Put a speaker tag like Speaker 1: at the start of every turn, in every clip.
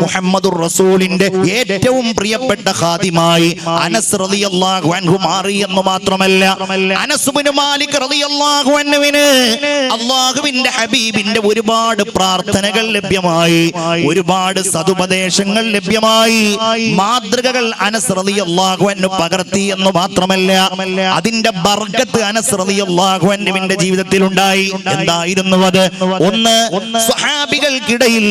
Speaker 1: മുഹമ്മദ് റസൂലിന്റെ ഏറ്റവും പ്രിയപ്പെട്ട ഖാദിമായി അനസ് റളിയല്ലാഹു അൻഹു മാറി എന്ന് മാത്രമല്ല അനസ് ഇബ്നു മാലിക് റളിയല്ലാഹു അൻഹുവിന് അല്ലാഹുവിന്റെ ഹബീബിന്റെ ഒരുപാട് പ്രാർത്ഥനകൾ ലഭ്യമായി ഒരുപാട് സതുപദേശങ്ങൾ ലഭ്യമായി മാതൃകകൾ അനസ് റളിയല്ലാഹു അൻഹു പകർത്തി എന്ന് മാത്രമല്ല അതിന്റെ ബർക്കത്ത് അനസ് റളിയല്ലാഹു അൻഹുവിന്റെ ജീവിതത്തിൽ ഉണ്ടായി എന്തായിരുന്നു അത്? ഒന്ന് സ്വഹാബികൾക്കിടയിൽ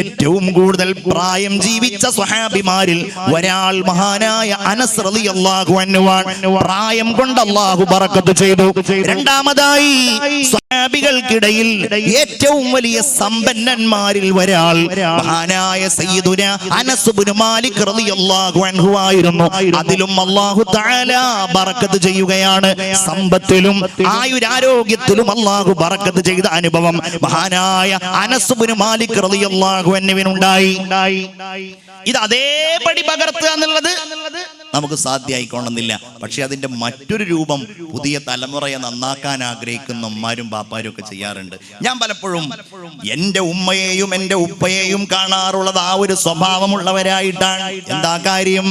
Speaker 1: ഏറ്റവും കൂടുതൽ പ്രായം ജീവിച്ച സ്വഹാബിമാരിൽ ഒരാൾ മഹാനായ അനസ് റളിയല്ലാഹു അൻഹുവാൻ പ്രായം കൊണ്ട് അള്ളാഹു ബറക്കത്ത് ചെയ്തു. രണ്ടാമതായി സ്വഹാബികൾക്കിടയിൽ ഏറ്റവും വലിയ സമ്പന്നന്മാരിൽ ഒരാൾ മഹാനായ സയ്യിദുന അനസ് ഇബ്നു മാലിക് റളിയല്ലാഹു അൻഹു ആയിരുന്നു. അതിലും അല്ലാഹു തആല ബറക്കത്ത് ചെയ്യുകയാണ്. സമ്പത്തിലും ആയുരാരോഗ്യത്തിലും അല്ലാഹു ബറക്കത്ത് ചെയ്ത അനുഭവം മഹാനായ അനസ് ഇബ്നു മാലിക് റളിയല്ലാഹു അൻഹുവിനുണ്ടായി. ഉണ്ടായി ഇത് അതേപടി പകർത്തുക എന്നുള്ളത് നമുക്ക് സാധ്യമായിക്കൊള്ളുന്നില്ല പക്ഷെ അതിന്റെ മറ്റൊരു രൂപം പുതിയ തലമുറയെ നന്നാക്കാൻ ആഗ്രഹിക്കുന്ന ഉമ്മാരും പാപ്പാരും ഒക്കെ ചെയ്യാറുണ്ട്. ഞാൻ പലപ്പോഴും എന്റെ ഉമ്മയെയും എന്റെ ഉപ്പയെയും കാണാറുള്ളത് ആ ഒരു സ്വഭാവമുള്ളവരായിട്ടാണ്. എന്താ കാര്യം?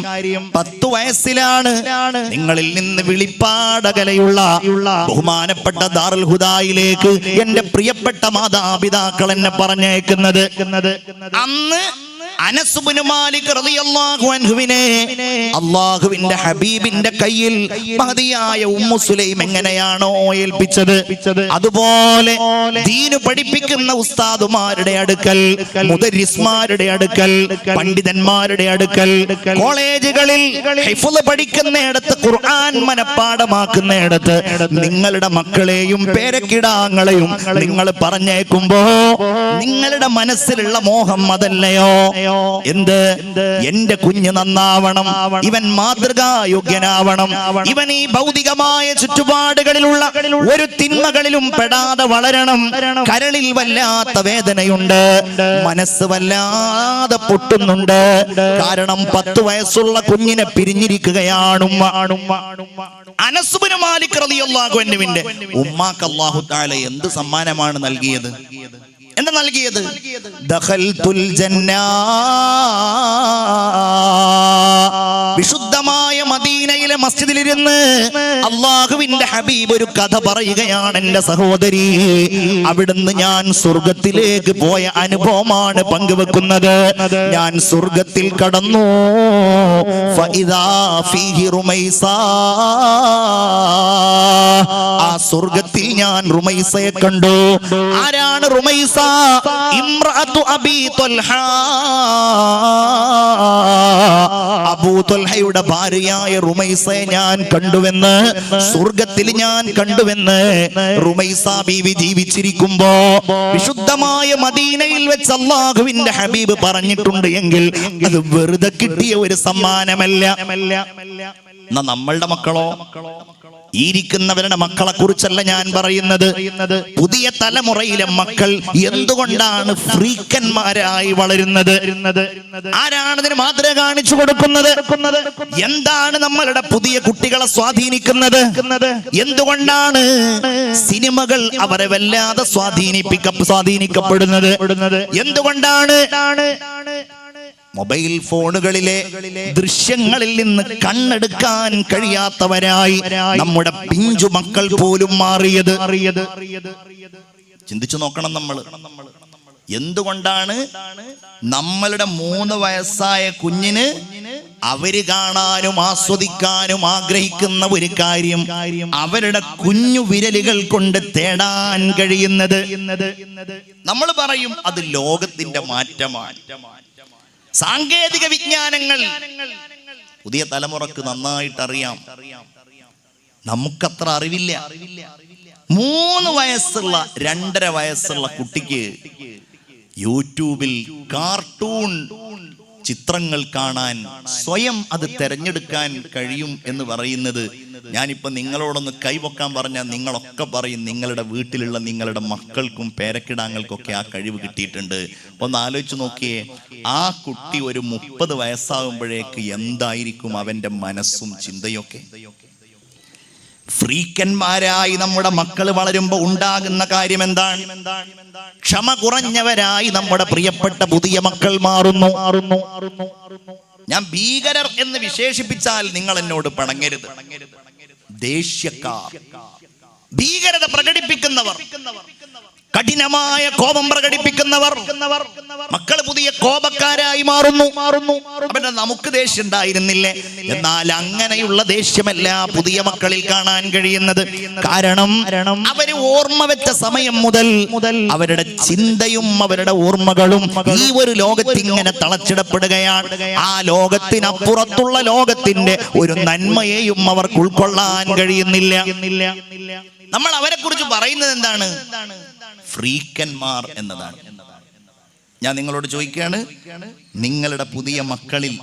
Speaker 1: പത്തു വയസ്സിലാണ് നിങ്ങളിൽ നിന്ന് വിളിപ്പാടകലയുള്ള ബഹുമാനപ്പെട്ട ദാറുൽ ഹുദായിലേക്ക് എന്റെ പ്രിയപ്പെട്ട മാതാപിതാക്കൾ എന്നെ പറഞ്ഞേക്കുന്നത് അന്ന് അള്ളാഹുവിന്റെ ഹബീബിന്റെ കയ്യിൽ മതിയായ ഉമ്മു സുലൈം എങ്ങനെയാണോ ഏൽപ്പിച്ചത്? അതുപോലെ ദീനു പഠിപ്പിക്കുന്ന ഉസ്താദുമാരുടെ അടുക്കൽ മുദരിസ്മാരുടെ അടുക്കൽ പണ്ഡിതന്മാരുടെ അടുക്കൽ കോളേജുകളിൽ പഠിക്കുന്നിടത്ത് ഖുർആൻ മനപ്പാടമാക്കുന്നിടത്ത് നിങ്ങളുടെ മക്കളെയും പേരക്കിടാങ്ങളെയും നിങ്ങൾ പറഞ്ഞേക്കുമ്പോ നിങ്ങളുടെ മനസ്സിലുള്ള മോഹം അതല്ലയോ? എന്ത്? എന്റെ കുഞ്ഞ് നന്നാവണം. ഇവൻ മാതൃകാ യോഗ്യനാവണം ഇവൻ ഈ ഭൗതികമായ ചുറ്റുപാടുകളിലുള്ള ഒരു തിന്മകളിലും പെടാതെ വളരണം. കരളിൽ വല്ലാത്ത വേദനയുണ്ട്. മനസ്സ് വല്ലാതെ പൊട്ടുന്നുണ്ട്. കാരണം പത്ത് വയസ്സുള്ള കുഞ്ഞിനെ പിരിഞ്ഞിരിക്കുകയാണ് അനസുബിന് മാലിക് അൻഹുവിന്റെ ഉമ്മാക്ക് തആല എന്ത് സമ്മാനമാണ് നൽകിയത്? എന്താ നൽകിയത്? വിശുദ്ധമായ മദീനയിലെ മസ്ജിദിലിരുന്ന് അള്ളാഹുവിന്റെ ഹബീബ് ഒരു കഥ പറയുകയാണ് എന്റെ സഹോദരി. അവിടുന്ന് ഞാൻ സ്വർഗത്തിലേക്ക് പോയ അനുഭവമാണ് പങ്കുവെക്കുന്നത്. ഞാൻ സ്വർഗത്തിൽ കടന്നു. ആ സ്വർഗത്തിൽ ഞാൻ റുമൈസയെ കണ്ടു. ആരാണ് റുമൈസ? ഇമ്രു അബി തൊൽഹ. അബൂ തൊൽഹയുടെ ഭാര്യയായ റുമൈസയെ ഞാൻ കണ്ടുവെന്ന് സ്വർഗത്തിൽ ഞാൻ കണ്ടുവെന്ന് റുമൈസ ബീവി ജീവിച്ചിരിക്കുമ്പോ വിശുദ്ധമായ മദീനയിൽ വെച്ച് അള്ളാഹുവിന്റെ ഹബീബ് പറഞ്ഞിട്ടുണ്ട് എങ്കിൽ അത് വെറുതെ കിട്ടിയ ഒരു സമ്മാനമല്ല. എന്നാ നമ്മളുടെ മക്കളോ? ഈ ഇരിക്കുന്നവരുടെ മക്കളെ കുറിച്ചല്ല ഞാൻ പറയുന്നത്. പുതിയ തലമുറയിലെ മക്കൾ എന്തുകൊണ്ടാണ് ഫ്രീക്കന്മാരായി വളരുന്നത്? ആരാണ് ഇതിന് മാതൃക കാണിച്ചു കൊടുക്കുന്നത്? എന്താണ് നമ്മളുടെ പുതിയ കുട്ടികളെ സ്വാധീനിക്കുന്നത്? എന്തുകൊണ്ടാണ് സിനിമകൾ അവരെ വല്ലാതെ സ്വാധീനിപ്പിക്ക സ്വാധീനിക്കപ്പെടുന്നത്? എന്തുകൊണ്ടാണ് മൊബൈൽ ഫോണുകളിലെ ദൃശ്യങ്ങളിൽ നിന്ന് കണ്ണെടുക്കാൻ കഴിയാത്തവരായി നമ്മുടെ പിഞ്ചു മക്കൾ പോലും മാറിയത്. ചിന്തിച്ചു നോക്കണം നമ്മൾ. എന്തുകൊണ്ടാണ് നമ്മളുടെ മൂന്ന് വയസ്സായ കുഞ്ഞിന് അവർ കാണാനും ആസ്വദിക്കാനും ആഗ്രഹിക്കുന്ന ഒരു കാര്യം അവരുടെ കുഞ്ഞു വിരലുകൾ കൊണ്ട് തേടാൻ കഴിയുന്നത്. നമ്മൾ പറയും അത് ലോകത്തിന്റെ മാറ്റമാണ്. സാങ്കേതിക വിജ്ഞാനങ്ങൾ പുതിയ തലമുറയ്ക്ക് നന്നായിട്ട് അറിയാം. നമുക്കത്ര അറിവില്ല. മൂന്ന് വയസ്സുള്ള രണ്ടര വയസ്സുള്ള കുട്ടിക്ക് യൂട്യൂബിൽ കാർട്ടൂൺ ചിത്രങ്ങൾ കാണാൻ സ്വയം അത് തെരഞ്ഞെടുക്കാൻ കഴിയും എന്ന് പറയുന്നത് ഞാനിപ്പോൾ നിങ്ങളോടൊന്ന് കൈവക്കാൻ പറഞ്ഞാൽ നിങ്ങളൊക്കെ പറയും നിങ്ങളുടെ വീട്ടിലുള്ള നിങ്ങളുടെ മക്കൾക്കും പേരക്കിടാങ്ങൾക്കൊക്കെ ആ കഴിവ് കിട്ടിയിട്ടുണ്ട്. ഒന്ന് ആലോചിച്ച് നോക്കിയേ ആ കുട്ടി ഒരു മുപ്പത് വയസ്സാകുമ്പോഴേക്ക് എന്തായിരിക്കും അവന്റെ മനസ്സും ചിന്തയൊക്കെ? ഫ്രീക്കന്മാരായി നമ്മുടെ മക്കൾ വളരുമ്പോ ഉണ്ടാകുന്ന കാര്യം എന്താണ് ക്ഷമ കുറഞ്ഞവരായി നമ്മുടെ പ്രിയപ്പെട്ട പുതിയ മക്കൾ മാറുന്നു മാറുന്നു. ഞാൻ ഭീകരർ എന്ന് വിശേഷിപ്പിച്ചാൽ നിങ്ങൾ എന്നോട് പണങ്ങരുത്. ദേഷ്യക്കാർ. ഭീകരത പ്രകടിപ്പിക്കുന്നവർ. കഠിനമായ കോപം പ്രകടിപ്പിക്കുന്നവർ. മക്കൾ പുതിയ കോപക്കാരായി മാറുന്നു. മാറുന്നു അവന്റെ നമുക്ക് ദേഷ്യം ഉണ്ടായിരുന്നില്ലേ. എന്നാൽ അങ്ങനെയുള്ള ദേഷ്യമല്ല പുതിയ മക്കളിൽ കാണാൻ കഴിയുന്നത്. കാരണം അവർ ഓർമ്മ വെച്ച സമയം മുതൽ മുതൽ അവരുടെ ചിന്തയും അവരുടെ ഓർമ്മകളും ഈ ഒരു ലോകത്ത് ഇങ്ങനെ തളച്ചിടപ്പെടുകയാണ്. ആ ലോകത്തിനപ്പുറത്തുള്ള ലോകത്തിന്റെ ഒരു നന്മയെയും അവർക്ക് ഉൾക്കൊള്ളാൻ കഴിയുന്നില്ല. നമ്മൾ അവരെ കുറിച്ച് പറയുന്നത് എന്താണ്? ഫ്രീക്കന്മാർ എന്നതാണ്. ഞാൻ നിങ്ങളോട് ചോദിക്കുകയാണ് നിങ്ങളുടെ പുതിയ മക്കളിൽ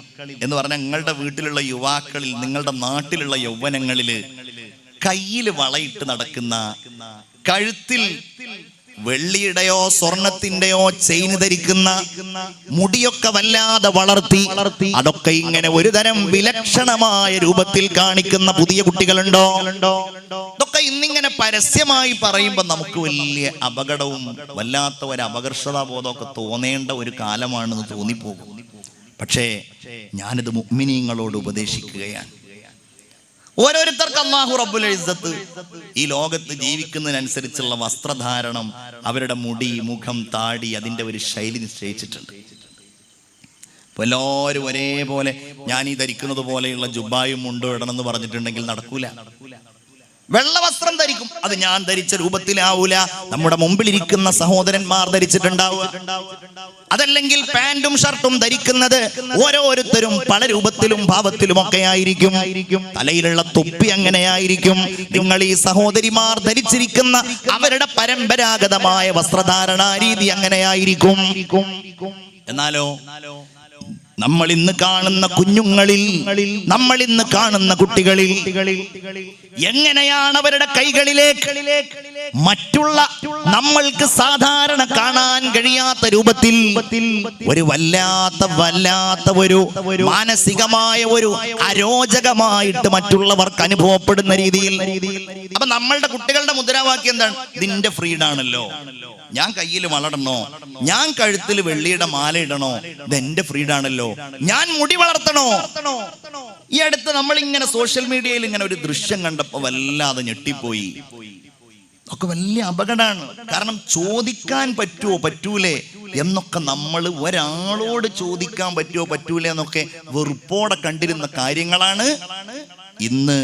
Speaker 1: എന്ന് പറഞ്ഞാൽ നിങ്ങളുടെ വീട്ടിലുള്ള യുവാക്കളിൽ നിങ്ങളുടെ നാട്ടിലുള്ള യൗവനങ്ങളിൽ കയ്യിൽ വളയിട്ട് നടക്കുന്ന കഴുത്തിൽ വെള്ളിയുടെയോ സ്വർണത്തിന്റെയോ ചെയിൻ ധരിക്കുന്ന മുടിയൊക്കെ വല്ലാതെ വളർത്തി അതൊക്കെ ഇങ്ങനെ ഒരു തരം വിലക്ഷണമായ രൂപത്തിൽ കാണിക്കുന്ന പുതിയ കുട്ടികളുണ്ടോ? ഇതൊക്കെ ഇന്നിങ്ങനെ പരസ്യമായി പറയുമ്പോൾ നമുക്ക് വലിയ അപകടവും വല്ലാത്ത ഒരു അപകർഷതാ ബോധമൊക്കെ തോന്നേണ്ട ഒരു കാലമാണെന്ന് തോന്നിപ്പോകും. പക്ഷേ ഞാനിത് മുഗ്മിനീങ്ങളോട് ഉപദേശിക്കുകയാണ്. ഓരോരുത്തർക്ക് അള്ളാഹു റബ്ബുൽ ഇസ്സത്ത്. ഈ ലോകത്ത് ജീവിക്കുന്നതിനനുസരിച്ചുള്ള വസ്ത്രധാരണം അവരുടെ മുടി മുഖം താടി അതിന്റെ ഒരു ശൈലി നിശ്ചയിച്ചിട്ടുണ്ട്. അപ്പൊ എല്ലാവരും ഒരേപോലെ ഞാൻ ഈ ധരിക്കുന്നത് പോലെയുള്ള ജുബായും മുണ്ടോ ഇടണമെന്ന് പറഞ്ഞിട്ടുണ്ടെങ്കിൽ നടക്കൂല. വെള്ള വസ്ത്രം ധരിക്കും. അത് ഞാൻ ധരിച്ച രൂപത്തിലാവൂല. നമ്മുടെ മുമ്പിലിരിക്കുന്ന സഹോദരന്മാർ ധരിച്ചിട്ടുണ്ടാവുക. അതല്ലെങ്കിൽ പാന്റും ഷർട്ടും ധരിക്കുന്നത് ഓരോരുത്തരും പല രൂപത്തിലും ഭാവത്തിലും ഒക്കെ ആയിരിക്കും. തലയിലുള്ള തൊപ്പി അങ്ങനെയായിരിക്കും. നിങ്ങൾ ഈ സഹോദരിമാർ ധരിച്ചിരിക്കുന്ന അവരുടെ പരമ്പരാഗതമായ വസ്ത്രധാരണ രീതി അങ്ങനെയായിരിക്കും. എന്നാലോ? നമ്മൾ ഇന്ന് കാണുന്ന കുഞ്ഞുങ്ങളിൽ നമ്മൾ ഇന്ന് കാണുന്ന കുട്ടികളിൽ എങ്ങനെയാണ് അവരുടെ കൈകളിലേക്ക് മറ്റുള്ള നമ്മൾക്ക് സാധാരണ കാണാൻ കഴിയാത്ത രൂപത്തിൽ ഒരു വല്ലാത്ത വല്ലാത്ത ഒരു മാനസികമായ ഒരു അരോചകമായിട്ട് മറ്റുള്ളവർക്ക് അനുഭവപ്പെടുന്ന രീതിയിൽ. അപ്പൊ നമ്മളുടെ കുട്ടികളുടെ മുദ്രാവാക്യം എന്താണ്? ഇതിന്റെ ഫ്രീഡാണല്ലോ ഞാൻ കയ്യിൽ വളരണോ ഞാൻ കഴുത്തിൽ വെള്ളിയുടെ മാല ഇടണോ? ഇതെന്റെ ഫ്രീഡാണല്ലോ ഞാൻ മുടി വളർത്തണോ? ഈ അടുത്ത് നമ്മൾ ഇങ്ങനെ സോഷ്യൽ മീഡിയയിൽ ഇങ്ങനെ ഒരു ദൃശ്യം കണ്ടപ്പോ വല്ലാതെ ഞെട്ടിപ്പോയി. ഒക്കെ വലിയ അപകടമാണ്. കാരണം ചോദിക്കാൻ പറ്റുമോ പറ്റൂലേ എന്നൊക്കെ നമ്മൾ ഒരാളോട് ചോദിക്കാൻ പറ്റുമോ പറ്റൂലേ എന്നൊക്കെ വെറുപ്പോടെ കണ്ടിരുന്ന കാര്യങ്ങളാണ്. ഇന്ന്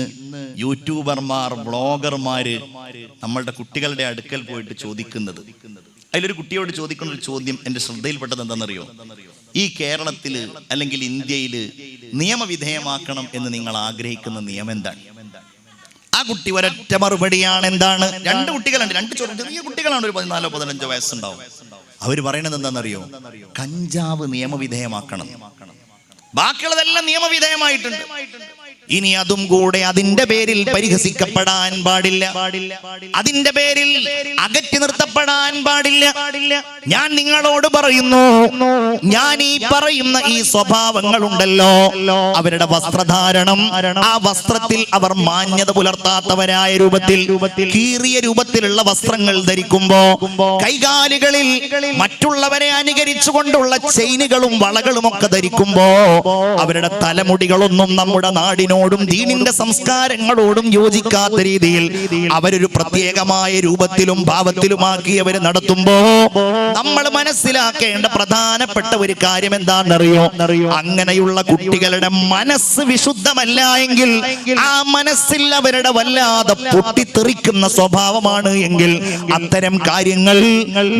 Speaker 1: യൂട്യൂബർമാർ വ്ളോഗർമാര് നമ്മളുടെ കുട്ടികളുടെ അടുക്കൽ പോയിട്ട് ചോദിക്കുന്നത്. അതിലൊരു കുട്ടിയോട് ചോദിക്കുന്ന ഒരു ചോദ്യം എന്റെ ശ്രദ്ധയിൽപ്പെട്ടത് എന്താണെന്നറിയോ? ഈ കേരളത്തിൽ അല്ലെങ്കിൽ ഇന്ത്യയിൽ നിയമവിധേയമാക്കണം എന്ന് നിങ്ങൾ ആഗ്രഹിക്കുന്ന നിയമം എന്താണ്? ആ കുട്ടി ഒരൊറ്റ മറുപടിയാണ് എന്താണ്? രണ്ട് കുട്ടികളുണ്ട്. രണ്ട് ചെറു- ചെറിയ കുട്ടികളാണ് ഒരു പതിനാലോ പതിനഞ്ചോ വയസ്സുണ്ടാവും. അവർ പറയണത് എന്താണെന്നറിയോ? കഞ്ചാവ് നിയമവിധേയമാക്കണം. ബാക്കിയുള്ളതെല്ലാം നിയമവിധേയമായിട്ടുണ്ട്. ഇനി അതും കൂടെ അതിന്റെ പേരിൽ പരിഹസിക്കപ്പെടാൻ പാടില്ല. അതിന്റെ പേരിൽ അകറ്റി നിർത്തപ്പെടാൻ പാടില്ല. ഞാൻ നിങ്ങളോട് പറയുന്നു ഞാൻ ഈ പറയുന്ന ഈ സ്വഭാവങ്ങളുണ്ടല്ലോ. അവരുടെ വസ്ത്രധാരണം ആ വസ്ത്രത്തിൽ അവർ മാന്യത പുലർത്താത്തവരായ രൂപത്തിൽ കീറിയ രൂപത്തിലുള്ള വസ്ത്രങ്ങൾ ധരിക്കുമ്പോ കൈകാലുകളിൽ മറ്റുള്ളവരെ അനുകരിച്ചുകൊണ്ടുള്ള ചെയിനുകളും വളകളും ഒക്കെ ധരിക്കുമ്പോ അവരുടെ തലമുടികളൊന്നും നമ്മുടെ നാടിനോടും ദീനിന്റെ സംസ്കാരങ്ങളോടും യോജിക്കാത്ത രീതിയിൽ അവരൊരു പ്രത്യേകമായ രൂപത്തിലും ഭാവത്തിലുമാക്കി അവർ നടത്തുമ്പോ നമ്മൾ മനസ്സിലാക്കേണ്ട പ്രധാനപ്പെട്ട ഒരു കാര്യം എന്താണെന്നറിയോ? അങ്ങനെയുള്ള കുട്ടികളുടെ മനസ്സ് വിശുദ്ധമല്ല എങ്കിൽ ആ മനസ്സിൽ അവരുടെ വല്ലാതെ പൊട്ടിത്തെറിക്കുന്ന സ്വഭാവമാണ് എങ്കിൽ അത്തരം കാര്യങ്ങൾ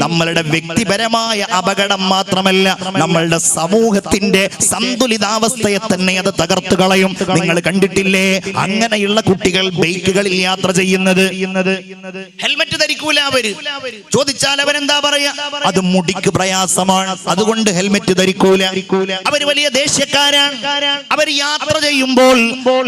Speaker 1: നമ്മളുടെ വ്യക്തിപരമായ അപകടം മാത്രമല്ല നമ്മളുടെ സമൂഹത്തിന്റെ സന്തുലിതാവസ്ഥയെ തന്നെ അത് തകർത്തു കളയും നിങ്ങൾ കണ്ടിട്ടില്ലേ? അങ്ങനെയുള്ള കുട്ടികൾ ബൈക്കുകളിൽ യാത്ര ചെയ്യുന്നത്. ഹെൽമറ്റ് ധരിക്കൂല അവർ. ചോദിച്ചാൽ അവരെന്താ പറയാ? അത് മുടിക്ക് പ്രയാസമാണ്. അതുകൊണ്ട് ഹെൽമറ്റ് ധരിക്കൂല. അവർ വലിയ ദേശക്കാരാണ് അവർ യാത്ര ചെയ്യുമ്പോൾ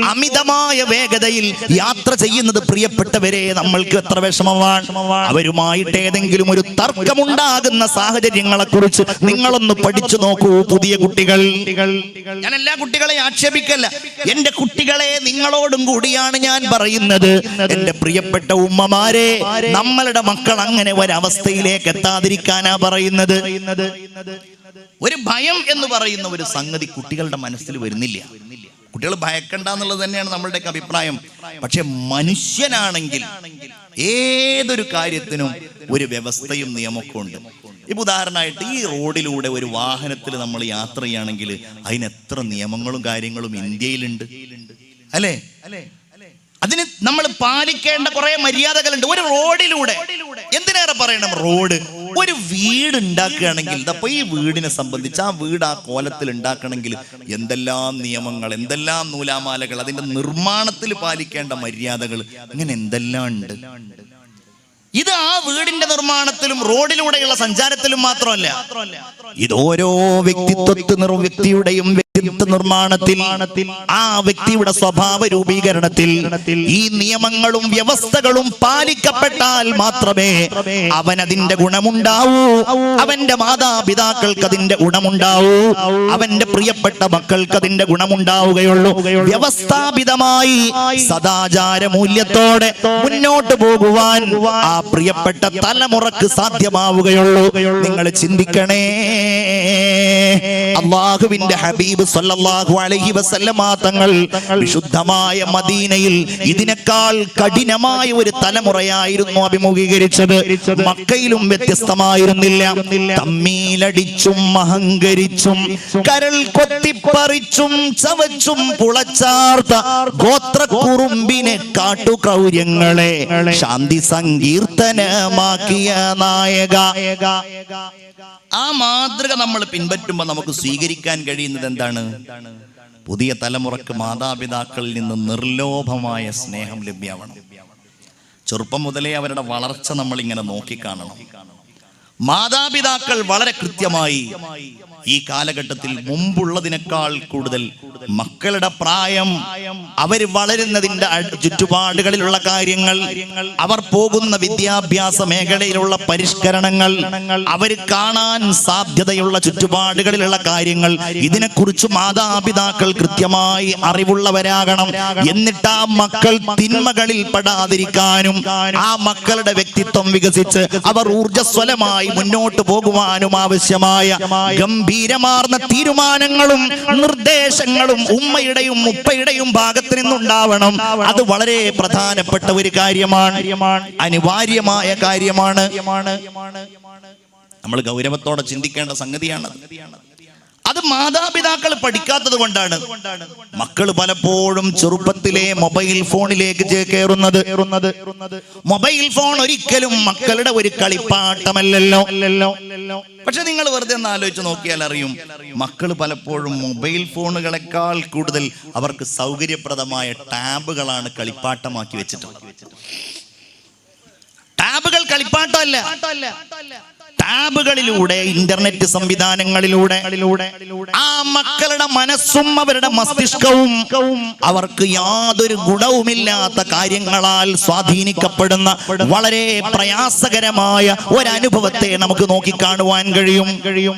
Speaker 1: അമിതമായ വേഗതയിൽ യാത്ര ചെയ്യുന്നത് പ്രിയപ്പെട്ടവരെ നമ്മൾക്ക് എത്ര വിഷമമാണ്. അവരുമായിട്ട് ഏതെങ്കിലും ഒരു തർക്കമുണ്ടാകുന്ന സാഹചര്യങ്ങളെ കുറിച്ച് നിങ്ങളൊന്ന് പഠിച്ചു നോക്കൂ പുതിയ കുട്ടികൾ. ഞാൻ എല്ലാ കുട്ടികളെയും ആക്ഷേപിക്കല്ല. എന്റെ കുട്ടികളെ നിങ്ങളോടും കൂടിയാണ് ഞാൻ പറയുന്നത്. എന്റെ പ്രിയപ്പെട്ട ഉമ്മമാരെ നമ്മളുടെ മക്കൾ അങ്ങനെ ഒരവസ്ഥയിലേക്ക് എത്താതിരിക്കാനാ പറയുന്നത്. ഒരു ഭയം എന്ന് പറയുന്ന ഒരു സംഗതി കുട്ടികളുടെ മനസ്സിൽ വരുന്നില്ല. കുട്ടികൾ ഭയക്കണ്ട എന്നുള്ളത് തന്നെയാണ് നമ്മളുടെയൊക്കെ അഭിപ്രായം. പക്ഷെ മനുഷ്യനാണെങ്കിൽ ഏതൊരു കാര്യത്തിനും ഒരു വ്യവസ്ഥയും നിയമമൊക്കെ ഉണ്ട്. ഇപ്പൊ ഉദാഹരണമായിട്ട് ഈ റോഡിലൂടെ ഒരു വാഹനത്തിൽ നമ്മൾ യാത്ര ചെയ്യുകയാണെങ്കിൽ അതിനെത്ര നിയമങ്ങളും കാര്യങ്ങളും ഇന്ത്യയിലുണ്ട്. അല്ലേ? അതിന് നമ്മൾ പാലിക്കേണ്ട കുറെ മര്യാദകളുണ്ട്. ഒരു റോഡിലൂടെ. എന്തിനേറെ പറയണം റോഡ്? ഒരു വീട് ഉണ്ടാക്കുകയാണെങ്കിൽ അപ്പൊ ഈ വീടിനെ സംബന്ധിച്ച് ആ വീട് ആ കോലത്തിൽ ഉണ്ടാക്കണമെങ്കിൽ എന്തെല്ലാം നിയമങ്ങൾ എന്തെല്ലാം നൂലാമാലകൾ അതിന്റെ നിർമ്മാണത്തിൽ പാലിക്കേണ്ട മര്യാദകൾ ഇങ്ങനെ എന്തെല്ലാം ഉണ്ട്? ഇത് ആ വീടിന്റെ നിർമ്മാണത്തിലും റോഡിലൂടെയുള്ള സഞ്ചാരത്തിലും മാത്രമല്ല ഇത് ഓരോ വ്യക്തിത്വത്തിൽ വ്യക്തിയുടെയും വ്യക്തിത്വ നിർമ്മാണത്തിൽ ആ വ്യക്തിയുടെ സ്വഭാവ രൂപീകരണത്തിൽ ഈ നിയമങ്ങളും വ്യവസ്ഥകളും പാലിക്കപ്പെട്ടാൽ മാത്രമേ അവൻ അതിന്റെ ഗുണമുണ്ടാവൂ അവന്റെ മാതാപിതാക്കൾക്ക് അതിന്റെ ഗുണമുണ്ടാവൂ അവന്റെ പ്രിയപ്പെട്ട മക്കൾക്ക് അതിന്റെ ഗുണമുണ്ടാവുകയുള്ളൂ വ്യവസ്ഥാപിതമായി സദാചാര മൂല്യത്തോടെ മുന്നോട്ട് പോകുവാൻ ആ പ്രിയപ്പെട്ട തലമുറയ്ക്ക് സാധ്യമാവുകയുള്ളൂ നിങ്ങൾ ചിന്തിക്കണേ അള്ളാഹുവിന്റെ ഹബീബ് സല്ലല്ലാഹു അലൈഹി വസല്ലമ തങ്ങൾ വിശുദ്ധമായ മദീനയിൽ ഇതിനേക്കാൾ കഠിനമായ ഒരു തലമുറയായിരുന്നു അഭിമുഖീകരിച്ചത്. മക്കയിലും വ്യത്യസ്തമായിരുന്നില്ല. തമ്മീലടിച്ചും അഹങ്കരിച്ചും കരൾ കൊത്തിപ്പറിച്ചും ചവച്ചും പുളച്ചാർത്ത ഗോത്രക്കുറുമ്പിനെ കാട്ടുകൗര്യങ്ങളെ ശാന്തി സങ്കീർത്തനമാക്കിയ നായക. ആ മാതൃക നമ്മൾ പിൻപറ്റുമ്പോൾ നമുക്ക് സ്വീകരിക്കാൻ കഴിയുന്നത് എന്താണ്? പുതിയ തലമുറയ്ക്ക് മാതാപിതാക്കളിൽ നിന്ന് നിർലോഭമായ സ്നേഹം ലഭ്യമാവണം ചെറുപ്പം മുതലേ അവരുടെ വളർച്ച നമ്മൾ ഇങ്ങനെ നോക്കിക്കാണണം. മാതാപിതാക്കൾ വളരെ കൃത്യമായി ഈ കാലഘട്ടത്തിൽ മുമ്പുള്ളതിനേക്കാൾ കൂടുതൽ മക്കളുടെ പ്രായം അവർ വളരുന്നതിന്റെ ചുറ്റുപാടുകളിലുള്ള കാര്യങ്ങൾ അവർ പോകുന്ന വിദ്യാഭ്യാസ മേഖലയിലുള്ള പരിഷ്കരണങ്ങൾ അവർ കാണാൻ സാധ്യതയുള്ള ചുറ്റുപാടുകളിലുള്ള കാര്യങ്ങൾ ഇതിനെക്കുറിച്ച് മാതാപിതാക്കൾ കൃത്യമായി അറിവുള്ളവരാകണം. എന്നിട്ട് ആ മക്കൾ തിന്മകളിൽ പെടാതിരിക്കാനും ആ മക്കളുടെ വ്യക്തിത്വം വികസിച്ച് അവർ ഊർജസ്വലമായി മുന്നോട്ട് പോകുവാനും ആവശ്യമായ ഗംഭീരമാർന്ന തീരുമാനങ്ങളും നിർദ്ദേശങ്ങളും ഉമ്മയുടെയും ഉപ്പയുടെയും ഭാഗത്ത് നിന്നുണ്ടാവണം. അത് വളരെ പ്രധാനപ്പെട്ട ഒരു കാര്യമാണ്. അനിവാര്യമായ കാര്യമാണ്. നമ്മൾ ഗൗരവത്തോടെ ചിന്തിക്കേണ്ട സംഗതിയാണ് സംഗതിയാണ് അത് മാതാപിതാക്കൾ പഠിക്കാത്തത് കൊണ്ടാണ്. മക്കൾ പലപ്പോഴും ചെറുപ്പത്തിലെ മൊബൈൽ ഫോണിലേക്ക് കയറുന്നത് മൊബൈൽ ഫോൺ ഒരിക്കലും മക്കളുടെ ഒരു കളിപ്പാട്ടമല്ലല്ലോ. പക്ഷെ നിങ്ങൾ വെറുതെ ഒന്ന് ആലോചിച്ച് നോക്കിയാൽ അറിയും മക്കൾ പലപ്പോഴും മൊബൈൽ ഫോണുകളെക്കാൾ കൂടുതൽ അവർക്ക് സൗകര്യപ്രദമായ ടാബുകളാണ് കളിപ്പാട്ടമാക്കി വെച്ചിട്ടുള്ളത്. ടാബുകൾ കളിപ്പാട്ടമല്ല. ടാബുകളിലൂടെ ഇന്റർനെറ്റ് സംവിധാനങ്ങളിലൂടെ ആ മക്കളുടെ മനസ്സും അവരുടെ മസ്തിഷ്കവും അവർക്ക് യാതൊരു ഗുണവുമില്ലാത്ത കാര്യങ്ങളാൽ സ്വാധീനിക്കപ്പെടുന്ന വളരെ പ്രയാസകരമായ ഒരനുഭവത്തെ നമുക്ക് നോക്കിക്കാണുവാൻ കഴിയും. കഴിയും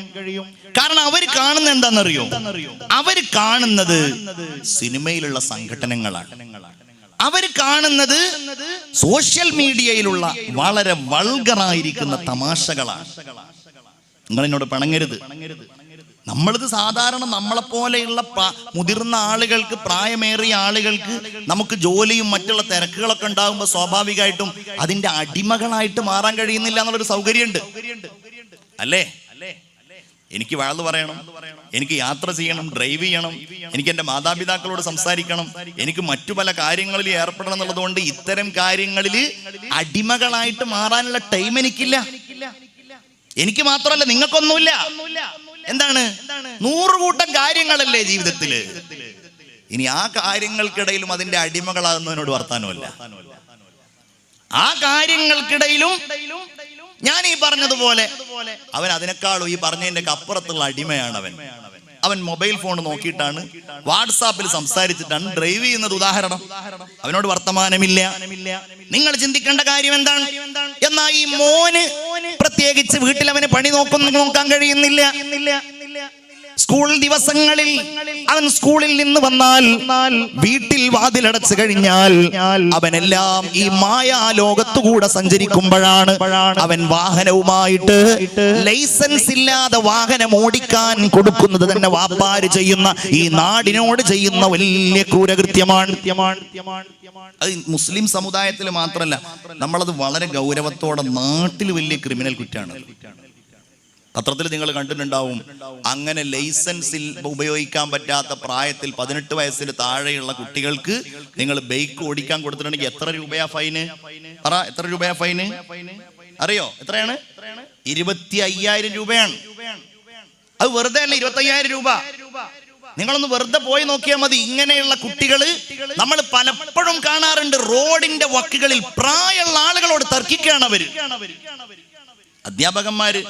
Speaker 1: കാരണം അവർ കാണുന്ന എന്താണെന്നറിയോ? അവർ കാണുന്നത് സിനിമയിലുള്ള സംഘടനകളാണ്. അവർ കാണുന്നത് സോഷ്യൽ മീഡിയയിലുള്ള വളരെ വൾഗറായിരിക്കുന്ന തമാശകളാണ്. നിങ്ങൾ എന്നോട് പിണങ്ങരുത്. നമ്മളിത് സാധാരണ നമ്മളെ പോലെയുള്ള മുതിർന്ന ആളുകൾക്ക് പ്രായമേറിയ ആളുകൾക്ക് നമുക്ക് ജോലിയും മറ്റുള്ള തിരക്കുകളൊക്കെ ഉണ്ടാകുമ്പോൾ സ്വാഭാവികമായിട്ടും അതിന്റെ അടിമകളായിട്ട് മാറാൻ കഴിയുന്നില്ല എന്നുള്ളൊരു സൗകര്യമുണ്ട്. അല്ലേ? എനിക്ക് വാഴ്ന്നു പറയണം. എനിക്ക് യാത്ര ചെയ്യണം ഡ്രൈവ് ചെയ്യണം. എനിക്ക് എന്റെ മാതാപിതാക്കളോട് സംസാരിക്കണം. എനിക്ക് മറ്റു പല കാര്യങ്ങളിൽ ഏർപ്പെടണം എന്നുള്ളതുകൊണ്ട് ഇത്തരം കാര്യങ്ങളിൽ അടിമകളായിട്ട് മാറാനുള്ള ടൈം എനിക്കില്ല. എനിക്ക് മാത്രമല്ല നിങ്ങൾക്കൊന്നുമില്ല. എന്താണ്? നൂറുകൂട്ടം കാര്യങ്ങളല്ലേ ജീവിതത്തിൽ. ഇനി ആ കാര്യങ്ങൾക്കിടയിലും അതിന്റെ അടിമകളാകുന്നതിനോട് വർത്താനമല്ല. ആ കാര്യങ്ങൾക്കിടയിലും ഞാൻ ഈ പറഞ്ഞതുപോലെ അവൻ അതിനേക്കാളും ഈ പറഞ്ഞതിന്റെ അപ്പുറത്തുള്ള അടിമയാണ് അവൻ അവൻ മൊബൈൽ ഫോൺ നോക്കിയിട്ടാണ് വാട്സാപ്പിൽ സംസാരിച്ചിട്ടാണ് ഡ്രൈവ് ചെയ്യുന്നത്. ഉദാഹരണം അവനോട് വർത്തമാനമില്ല. നിങ്ങൾ ചിന്തിക്കേണ്ട കാര്യം എന്താണ്? എന്നാ ഈ മോന് പ്രത്യേകിച്ച് വീട്ടിൽ അവന് പണി നോക്കുന്ന നോക്കാൻ കഴിയുന്നില്ല. സ്കൂൾ ദിവസങ്ങളിൽ അവൻ സ്കൂളിൽ നിന്ന് വന്നാൽ വീട്ടിൽ വാതിലടച്ചു കഴിഞ്ഞാൽ അവനെല്ലാം ഈ മായാ ലോകത്തുകൂടെ സഞ്ചരിക്കുമ്പോഴാണ് അവൻ വാഹനവുമായിട്ട് ലൈസൻസ് ഇല്ലാതെ വാഹനം ഓടിക്കാൻ കൊടുക്കുന്നത് തന്നെ വാപ്പാര് ചെയ്യുന്ന ഈ നാടിനോട് ചെയ്യുന്ന വലിയ ക്രൂരകൃത്യമാണ്. അത് മുസ്ലിം സമുദായത്തിൽ മാത്രമല്ല നമ്മളത് വളരെ ഗൗരവത്തോടെ നാട്ടിൽ വലിയ ക്രിമിനൽ കുറ്റാണ്. പത്രത്തിൽ നിങ്ങൾ കണ്ടിട്ടുണ്ടാവും. അങ്ങനെ ലൈസൻസിൽ ഉപയോഗിക്കാൻ പറ്റാത്ത പ്രായത്തിൽ പതിനെട്ട് വയസ്സിൽ താഴെയുള്ള കുട്ടികൾക്ക് നിങ്ങൾ ബൈക്ക് ഓടിക്കാൻ കൊടുത്തിട്ടുണ്ടെങ്കിൽ എത്ര രൂപയാ ഫൈന്? പറ എത്ര രൂപയാ ഫൈന്? അറിയോ? എത്രയാണ്? ഇരുപത്തി അയ്യായിരം രൂപയാണ്. അത് വെറുതെ അല്ല ഇരുപത്തി അയ്യായിരം രൂപ. നിങ്ങളൊന്ന് വെറുതെ പോയി നോക്കിയാൽ മതി. ഇങ്ങനെയുള്ള കുട്ടികൾ നമ്മൾ പലപ്പോഴും കാണാറുണ്ട് റോഡിന്റെ വക്കുകളിൽ പ്രായമുള്ള ആളുകളോട് തർക്കിക്കുകയാണ് അവർ. അധ്യാപകന്മാര്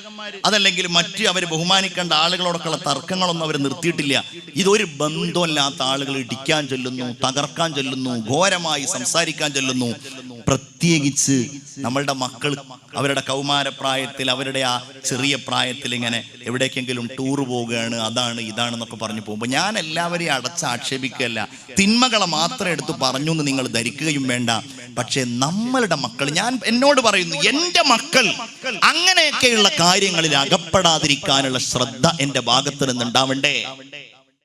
Speaker 1: അതല്ലെങ്കിൽ മറ്റ് അവർ ബഹുമാനിക്കേണ്ട ആളുകളോടൊക്കെയുള്ള തർക്കങ്ങളൊന്നും അവർ നിർത്തിയിട്ടില്ല. ഇതൊരു ബന്ധമില്ലാത്ത ആളുകൾ ഇടിക്കാൻ ചെല്ലുന്നു തകർക്കാൻ ചെല്ലുന്നു ഘോരമായി സംസാരിക്കാൻ ചെല്ലുന്നു. പ്രത്യേകിച്ച് നമ്മളുടെ മക്കൾ അവരുടെ കൗമാരപ്രായത്തിൽ അവരുടെ ആ ചെറിയ പ്രായത്തിൽ ഇങ്ങനെ എവിടേക്കെങ്കിലും ടൂർ പോവുകയാണ് അതാണ് ഇതാണെന്നൊക്കെ പറഞ്ഞു പോകുമ്പോൾ ഞാൻ എല്ലാവരെയും അടച്ച് ആക്ഷേപിക്കുകയല്ല. തിന്മകളെ മാത്രം എടുത്ത് പറഞ്ഞു എന്ന് നിങ്ങൾ ധരിക്കുകയും വേണ്ട. പക്ഷെ നമ്മളുടെ മക്കൾ ഞാൻ എന്നോട് പറയുന്നു എന്റെ മക്കൾ അങ്ങനെയൊക്കെയുള്ള കാര്യങ്ങളിൽ അകപ്പെടാതിരിക്കാനുള്ള ശ്രദ്ധ എന്റെ ഭാഗത്ത് നിന്നുണ്ടാവണ്ടേ?